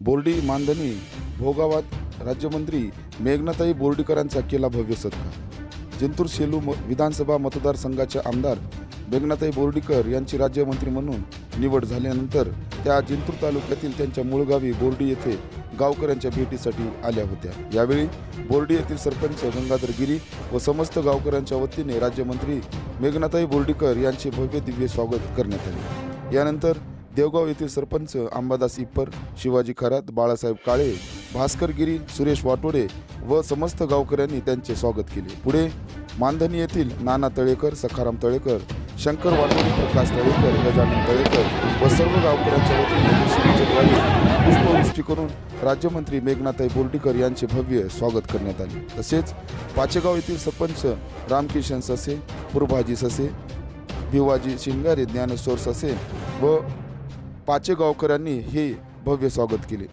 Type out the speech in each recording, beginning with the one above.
बोर्डी मानधनी भोगावात राज्यमंत्री मेघनाताई बोर्डीकरांचा केला भव्य सत्कार. जिंतूर सेलू म- विधानसभा मतदारसंघाचे आमदार मेघनाताई बोर्डीकर यांची राज्यमंत्री म्हणून निवड झाल्यानंतर त्या जिंतूर तालुक्यातील त्यांच्या मूळ गावी बोर्डी येथे गावकऱ्यांच्या भेटीसाठी आल्या होत्या. यावेळी बोर्डी येथील सरपंच गंगाधर गिरी व समस्त गावकऱ्यांच्या वतीने राज्यमंत्री मेघनाताई बोर्डीकर यांचे भव्य दिव्य स्वागत करण्यात आले. यानंतर देवगाव येथील सरपंच अंबादास इप्पर शिवाजी खरात बाळासाहेब काळे भास्कर गिरी सुरेश वाटोडे व समस्त गावकऱ्यांनी त्यांचे स्वागत केले. पुढे मानधनी येथील नाना तळेकर सखाराम तळेकर शंकर वाटोडे प्रकाश तळेकर गजानन तळेकर व सर्व गावकऱ्यांच्या वतीने पुष्पवृष्टी करून राज्यमंत्री मेघनाथाई बोर्डीकर यांचे भव्य स्वागत करण्यात आले. तसेच पाचेगाव येथील सरपंच रामकिशन ससे पुरभाजी ससे भिवाजी शिंगारे ज्ञानेश्वर ससे व पाचे गावकऱ्यांनी हे भव्य स्वागत केले.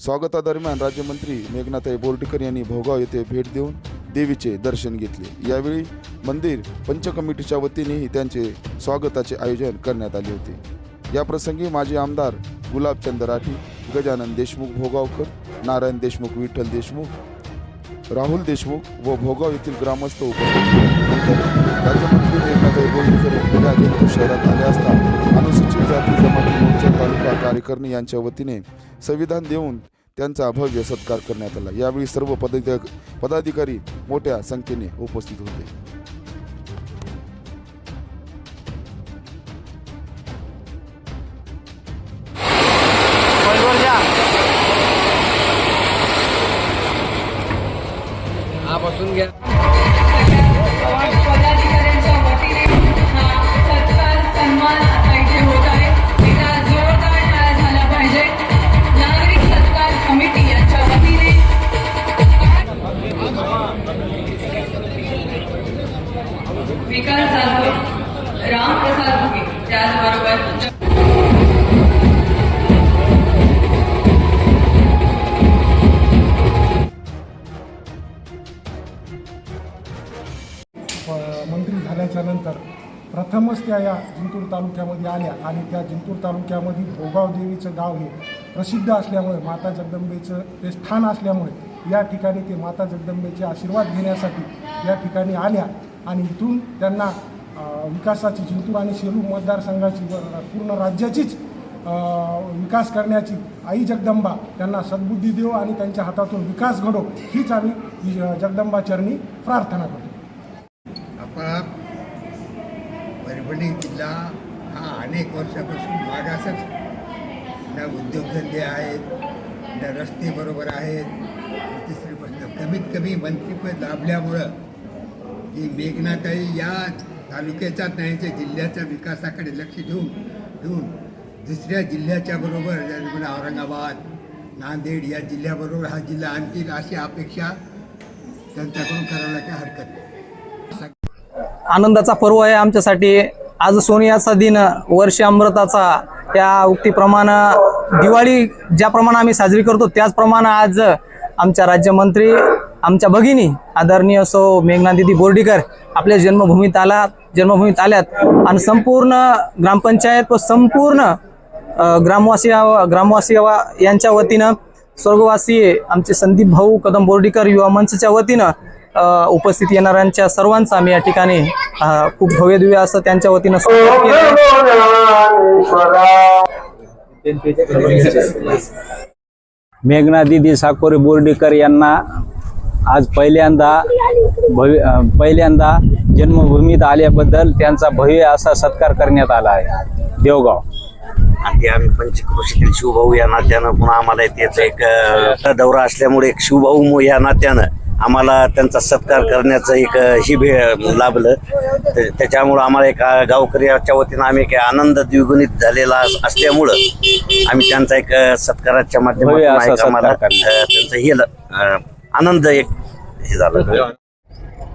स्वागतादरम्यान राज्यमंत्री मेघनाथाई बोर्डीकर यांनी भोगाव येथे भेट देऊन देवीचे दर्शन घेतले. यावेळी मंदिर पंचकमिटीच्या वतीनेही त्यांचे स्वागताचे आयोजन करण्यात आले होते. याप्रसंगी माजी आमदार गुलाबचंद राठी गजानन देशमुख भोगावकर नारायण देशमुख विठ्ठल देशमुख राहुल देशमुख व भोगाव येथील ग्रामस्थ उपस्थित राज्यमंत्री मेघनाथाई बोर्डीकर शहरात आले असता कार्यकारिणी यांच्या वतीने संविधान देऊन त्यांचा भव्य सत्कार करण्यात आला. यावेळी सर्व पदाधिक पदाधिकारी मोठ्या संख्येने उपस्थित होते. त्याचबरोबर प- मंत्री झाल्याच्यानंतर प्रथमच त्या या जिंतूर तालुक्यामध्ये आल्या आणि त्या जिंतूर तालुक्यामध्ये भोगाव देवीचं गाव हे प्रसिद्ध असल्यामुळे माता जगदंबेचं ते स्थान असल्यामुळे या ठिकाणी ते माता जगदंबेचे आशीर्वाद घेण्यासाठी या ठिकाणी आल्या आणि इथून त्यांना विकासाची जिंतूर आणि सेलू मतदारसंघाची पूर्ण राज्याचीच विकास करण्याची आई जगदंबा त्यांना सद्बुद्धी देव आणि त्यांच्या हातातून विकास घडो हीच आम्ही जगदंबा चरणी प्रार्थना करतो. आपला परभणी जिल्हा हा अनेक वर्षापासून मागासच ना उद्योगधंदे आहेत ना रस्ते बरोबर आहेत. तिसरी प्रश्न कमीत कमी मंत्रिपद लाभल्यामुळं की मेघनाताई या तालुक्याच्या नाही तर जिल्ह्याच्या विकासाकडे लक्ष ठेवून ठेवून दुसऱ्या जिल्ह्याच्या बरोबर म्हणजे औरंगाबाद नांदेड या जिल्ह्याबरोबर हा जिल्हा आणतील अशी अपेक्षा त्यांच्याकडून करायला काय हरकत नाही. आनंदाचा पर्व आहे आमच्यासाठी. आज सोनियाचा दिन वर्ष अमृताचा. त्या उक्तीप्रमाणे दिवाळी ज्याप्रमाणे आम्ही साजरी करतो त्याचप्रमाणे आज आमच्या राज्यमंत्री आमच्या भगिनी आदरणीय सौ मेघनादिदी बोर्डीकर आपल्या जन्मभूमीत आला जन्मभूमीत आल्यात आणि संपूर्ण ग्रामपंचायत व संपूर्ण ग्रामवासी ग्रामवासी यांच्या वतीनं स्वर्गवासी आमचे संदीप भाऊ कदम बोर्डीकर युवा मंचच्या वतीनं उपस्थित येणाऱ्यांच्या सर्वांचा आम्ही या ठिकाणी खूप भव्य दिव्य असं त्यांच्या वतीनं केलं. मेघना दिदी साकोरे बोर्डीकर यांना आज पहिल्यांदा भव्य पहिल्यांदा जन्मभूमीत आल्याबद्दल त्यांचा भव्य असा सत्कार करण्यात आला आहे. देवगाव. आणि ते आम्ही पंचक्रोशीतील शिवभाऊ या नात्यानं पुन्हा आम्हाला त्याचा एक दौरा असल्यामुळे एक शिवभाऊ या नात्यानं आम्हाला त्यांचा सत्कार करण्याचं एक ही भे लाभलं. त्या- त्याच्यामुळं आम्हाला एक गावकऱ्याच्या वतीनं आम्ही एक आनंद द्विगुणित झालेला अस- असल्यामुळं आम्ही त्यांचा एक सत्काराच्या माध्यमातून आम्हाला त्यांचं हे आनंद एक हे झालं.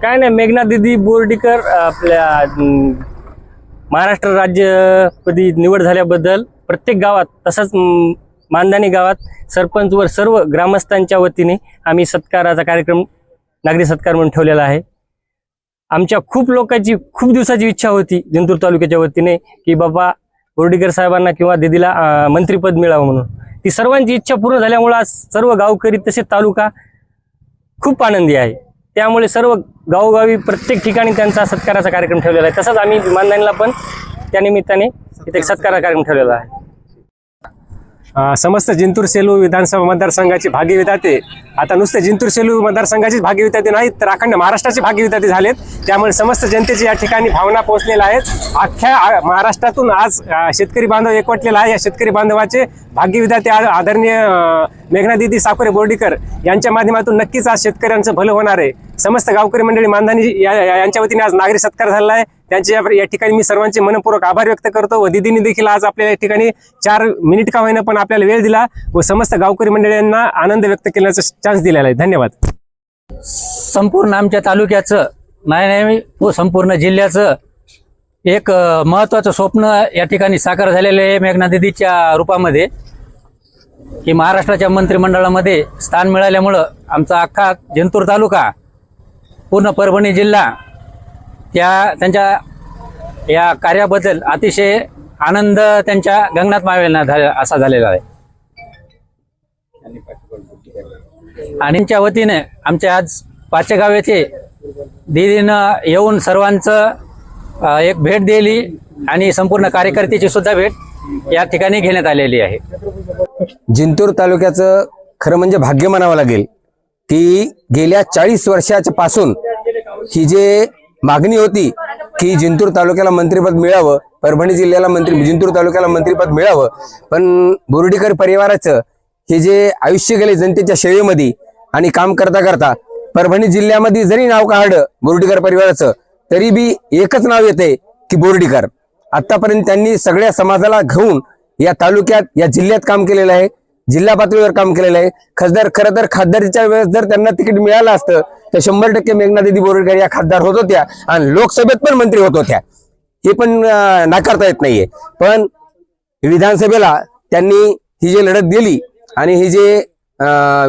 काय नाही मेघना दिदी बोर्डीकर आपल्या महाराष्ट्र राज्यपदी निवड झाल्याबद्दल प्रत्येक गावात तसंच मानधानी गावात सरपंच व सर्व ग्रामस्थांच्या वतीने आम्ही सत्काराचा कार्यक्रम नागरी सत्कार म्हणून ठेवलेला आहे. आमच्या खूप लोकांची खूप दिवसाची इच्छा होती जिंतूर तालुक्याच्या वतीने की बाबा बोर्डीकर साहेबांना किंवा दिदीला मंत्रिपद मिळावं म्हणून. ती सर्वांची इच्छा पूर्ण झाल्यामुळे आज सर्व गावकरी तसेच तालुका खूप आनंदी आहे. त्यामुळे सर्व गावोगावी प्रत्येक ठिकाणी त्यांचा सत्काराचा कार्यक्रम ठेवलेला आहे. तसंच आम्ही विमानदानीला पण त्या निमित्ताने इथे एक कार्यक्रम ठेवलेला आहे. समस्त जिंतूर सेलू विधानसभा मतदारसंघाचे भाग्यविधाते. आता नुसते जिंतूर सेलू मतदारसंघाचेच भाग्यविधाते नाहीत तर अखंड महाराष्ट्राचे भाग्यविधाते झालेत. त्यामुळे समस्त जनतेची या ठिकाणी भावना पोहोचलेल्या आहेत. अख्ख्या महाराष्ट्रातून आज शेतकरी बांधव एकवटलेला आहे. या शेतकरी बांधवाचे भाग्यविधाते आ- आदरणीय मेघना मेघनादिदी साकुरे बोर्डीकर यांच्या माध्यमातून नक्कीच आज शेतकऱ्यांचं भलं होणार आहे. समस्त गावकरी मंडळी मानधानी या- यांच्या वतीने आज नागरी सत्कार झाला आहे. त्यांच्या या- ठिकाणी मी सर्वांचे मनपूर्वक आभार व्यक्त करतो व दिदीने देखील आज आपल्या या ठिकाणी चार मिनिट का होईना पण आपल्याला वेळ दिला व समस्त गावकरी मंडळींना आनंद व्यक्त केल्याचा चान्स दिलेला आहे. धन्यवाद. संपूर्ण आमच्या तालुक्याचं नाही नाही व संपूर्ण जिल्ह्याचं एक महत्त्वाचं स्वप्न या ठिकाणी साकार झालेलं आहे मेघना दिदीच्या रूपामध्ये. की महाराष्ट्राच्या मंत्रिमंडळामध्ये स्थान मिळाल्यामुळं आमचा अख्खा जिंतूर तालुका पूर्ण परभणी जिल्हा त्या त्यांच्या या कार्याबद्दल अतिशय आनंद त्यांच्या गंगनाथ मावेलना झाला असा झालेला आहे. आणि त्यांच्या वतीने आमच्या आज पाचेगाव येथे दिदीनं येऊन सर्वांचं एक भेट दिली आणि संपूर्ण कार्यकर्त्याची सुद्धा भेट या ठिकाणी घेण्यात आलेली आहे. जिंतूर तालुक्याचं खरं म्हणजे भाग्य म्हणावं लागेल की गेल्या चाळीस वर्षाच्या पासून ही जे मागणी होती की जिंतूर तालुक्याला मंत्रिपद मिळावं परभणी जिल्ह्याला मंत्री जिंतूर तालुक्याला मंत्रिपद मिळावं. पण बोर्डीकर परिवाराचं हे जे आयुष्य गेले जनतेच्या सेवेमध्ये आणि काम करता करता परभणी जिल्ह्यामध्ये जरी नाव काढलं बोर्डीकर परिवाराचं तरी बी एकच नाव येते की बोर्डीकर. आतापर्यंत त्यांनी सगळ्या समाजाला घेऊन या तालुक्यात या जिल्ह्यात काम केलेलं आहे जिल्हा पातळीवर काम केलेलं आहे. खासदार खरं तर खासदारीच्या वेळेस जर त्यांना तिकीट मिळालं असतं तर शंभर टक्के मेघना दिदी बोर्डकर या खासदार होत होत्या आणि लोकसभेत पण मंत्री होत होत्या. हे पण नाकारता येत नाहीये. पण विधानसभेला त्यांनी ही जी लढत दिली आणि ही जे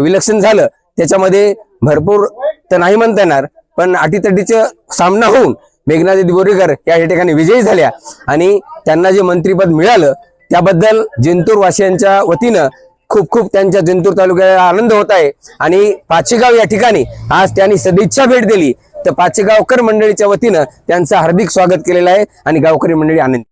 विलक्षण झालं त्याच्यामध्ये भरपूर तर नाही म्हणता येणार पण अटीतटीचं सामना होऊन मेघना दिदी बोरेकर या ठिकाणी विजयी झाल्या. आणि त्यांना जे मंत्रीपद मिळालं त्याबद्दल जिंतूरवासियांच्या वतीनं खूप खूप त्यांच्या जिंतूर तालुक्याला आनंद होत आहे. आणि पाचेगाव या ठिकाणी आज त्यांनी सदिच्छा भेट दिली. तर पाचेगावकर मंडळीच्या वतीनं त्यांचं हार्दिक स्वागत केलेलं आहे आणि गावकरी मंडळी आनंद